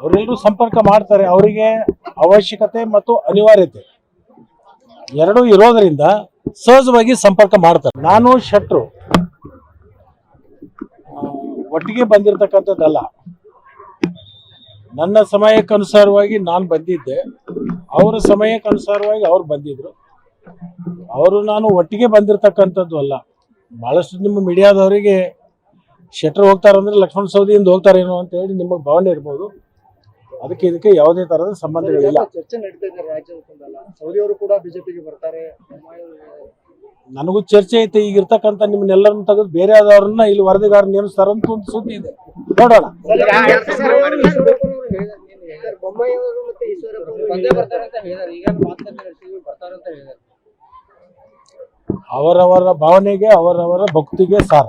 ಅವರೆಲ್ಲರೂ ಸಂಪರ್ಕ ಮಾಡ್ತಾರೆ ಅವರಿಗೆ ಅವಶ್ಯಕತೆ ಮತ್ತು ಅನಿವಾರ್ಯತೆ. ಎರಡೂ ಇರೋದರಿಂದ ಸಹಜವಾಗಿ ಸಂಪರ್ಕ ಮಾಡ್ತಾರೆ. ನಾನು ಶೆಟ್ರು ಒಟ್ಟಿಗೆ ಬಂದಿರತಕ್ಕಂಥದ್ದಲ್ಲ. ನನ್ನ ಸಮಯಕ್ಕನುಸಾರವಾಗಿ ನಾನು ಬಂದಿದ್ದೆ. ಅವರ ಸಮಯಕ್ಕನುಸಾರವಾಗಿ ಅವ್ರು ಬಂದಿದ್ರು. ಅವರು ನಾನು ಒಟ್ಟಿಗೆ ಬಂದಿರತಕ್ಕಂಥದ್ದು ಅಲ್ಲ. ಬಹಳಷ್ಟು ನಿಮ್ಮ ಮೀಡಿಯಾದವರಿಗೆ ಶೆಟ್ರ್ ಹೋಗ್ತಾರಂದ್ರೆ ಲಕ್ಷ್ಮಣ ಸೌದಿಯಿಂದ ಹೋಗ್ತಾರೇನೋ ಅಂತ ಹೇಳಿ ನಿಮಗೆ ಭಾವನೆ ಇರ್ಬೋದು. ಅದಕ್ಕೆ ಇದಕ್ಕೆ ಯಾವುದೇ ತರಹದ ಸಂಬಂಧಗಳಿಲ್ಲ. ಚರ್ಚೆ ನಡೀತಾ ಇದೆ ತುಂಬೆಲ್ಲ ಸೌದಿ ಅವರು ಕೂಡ ಬಿಜೆಪಿಗೆ ಬರ್ತಾರೆ. ನನಗೂ ಚರ್ಚೆ ಐತೆ ಈಗ ಇರ್ತಕ್ಕಂಥ ನಿಮ್ಮನ್ನೆಲ್ಲರನ್ನು ತೆಗೆದು ಬೇರೆ ಆದವ್ರನ್ನ ಇಲ್ಲಿ ವರದಿಗಾರ ನೇಮಿಸ್ತಾರಂತ ಒಂದು ಸುದ್ದಿ ಇದೆ. ನೋಡೋಣ. ಬೊಮ್ಮಾಯಿ ಅವರು ಮತ್ತೆ ಈಶ್ವರಪ್ಪ ಬರ್ತಾರೆ ಅಂತ ಹೇಳಿದ್ದಾರೆ. ಈಗ ಮಾತುಕತೆ ನಡೆಸಿದ್ವಿ ಬರ್ತಾರೆ ಅಂತ ಹೇಳಿದ್ದಾರೆ. ಅವರವರ ಭಾವನೆಗೆ ಅವರವರ ಭಕ್ತಿಗೆ ಸಾರ.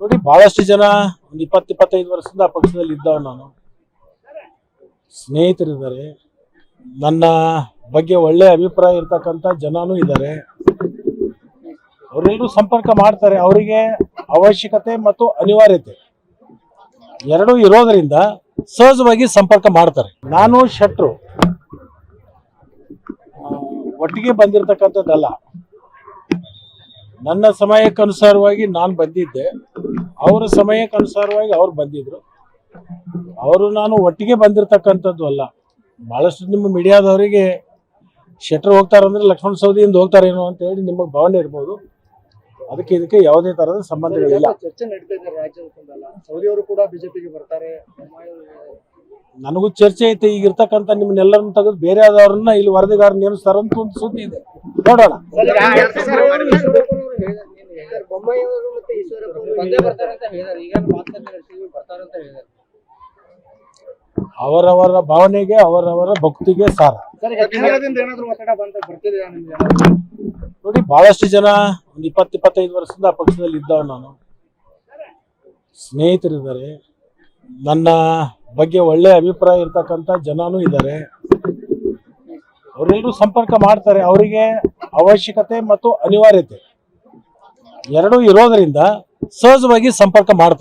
ನೋಡಿ ಬಹಳಷ್ಟು ಜನ ಒಂದು ಇಪ್ಪತ್ತು ಇಪ್ಪತ್ತೈದು ವರ್ಷದಿಂದ ಆ ಪಕ್ಷದಲ್ಲಿ ಇದ್ದವ ನಾನು. ಸ್ನೇಹಿತರಿದ್ದಾರೆ. ನನ್ನ ಬಗ್ಗೆ ಒಳ್ಳೆ ಅಭಿಪ್ರಾಯ ಇರ್ತಕ್ಕಂಥ ಜನನೂ ಇದ್ದಾರೆ. ಅವರೆಲ್ಲರೂ ಸಂಪರ್ಕ ಮಾಡ್ತಾರೆ. ಅವರಿಗೆ ಅವಶ್ಯಕತೆ ಮತ್ತು ಅನಿವಾರ್ಯತೆ. ಎರಡೂ ಇರೋದರಿಂದ ಸಹಜವಾಗಿ ಸಂಪರ್ಕ ಮಾಡ್ತಾರೆ. ನಾನು ಶೆಟ್ರು ಒಟ್ಟಿಗೆ ಬಂದಿರತಕ್ಕಂಥದ್ದಲ್ಲ. ನನ್ನ ಸಮಯಕ್ಕನುಸಾರವಾಗಿ ನಾನು ಬಂದಿದ್ದೆ. ಅವರ ಸಮಯಕ್ಕನುಸಾರವಾಗಿ ಅವ್ರು ಬಂದಿದ್ರು. ಅವರು ನಾನು ಒಟ್ಟಿಗೆ ಬಂದಿರತಕ್ಕಂಥದ್ದು ಅಲ್ಲ. ಬಹಳಷ್ಟು ನಿಮ್ಮ ಮೀಡಿಯಾದವರಿಗೆ ಶೆಟ್ರ್ ಹೋಗ್ತಾರಂದ್ರೆ ಲಕ್ಷ್ಮಣ ಸೌದಿಯಿಂದ ಹೋಗ್ತಾರೇನೋ ಅಂತ ಹೇಳಿ ನಿಮಗೆ ಭಾವನೆ ಇರ್ಬೋದು. ಅದಕ್ಕೆ ಇದಕ್ಕೆ ಯಾವುದೇ ತರಹದ ಸಂಬಂಧಗಳಿಲ್ಲ. ಚರ್ಚೆ ನಡೀತಾ ಇದೆ ರಾಜ್ಯದ ಸೌದಿ ಅವರು ಕೂಡ ಬಿಜೆಪಿಗೆ ಬರ್ತಾರೆ. ನನಗೂ ಚರ್ಚೆ ಐತೆ, ಈಗ ಇರ್ತಕ್ಕಂಥ ನಿಮ್ಮನ್ನೆಲ್ಲರನ್ನು ತೆಗೆದು ಬೇರೆ ಆದವ್ರನ್ನ ಇಲ್ಲಿ ವರದಿಗಾರ ನೇಮಿಸ್ತಾರಂತ ಒಂದು ಸುದ್ದಿ ಇದೆ. ನೋಡೋಣ. ಅಂತ ಅಂತ ಅವರವರ ಭಾವನೆಗೆ, ಅವರವರ ಭಕ್ತಿಗೆ ಸಾರ. ನೋಡಿ, ಬಹಳಷ್ಟು ಜನ ಒಂದು ಇಪ್ಪತ್ತು, ಇಪ್ಪತ್ತೈದು ವರ್ಷದಿಂದ ಆ ಪಕ್ಷದಲ್ಲಿ ಇದ್ದವ ನಾನು. ಸ್ನೇಹಿತರಿದ್ದಾರೆ. ನನ್ನ ಬಗ್ಗೆ ಒಳ್ಳೆ ಅಭಿಪ್ರಾಯ ಇರ್ತಕ್ಕಂಥ ಜನನೂ ಇದ್ದಾರೆ. ಅವರೆಲ್ಲರೂ ಸಂಪರ್ಕ ಮಾಡ್ತಾರೆ. ಅವರಿಗೆ ಅವಶ್ಯಕತೆ ಮತ್ತು ಅನಿವಾರ್ಯತೆ. ಎರಡೂ ಇರೋದರಿಂದ ಸಹಜವಾಗಿ ಸಂಪರ್ಕ ಮಾಡ್ತಾರೆ.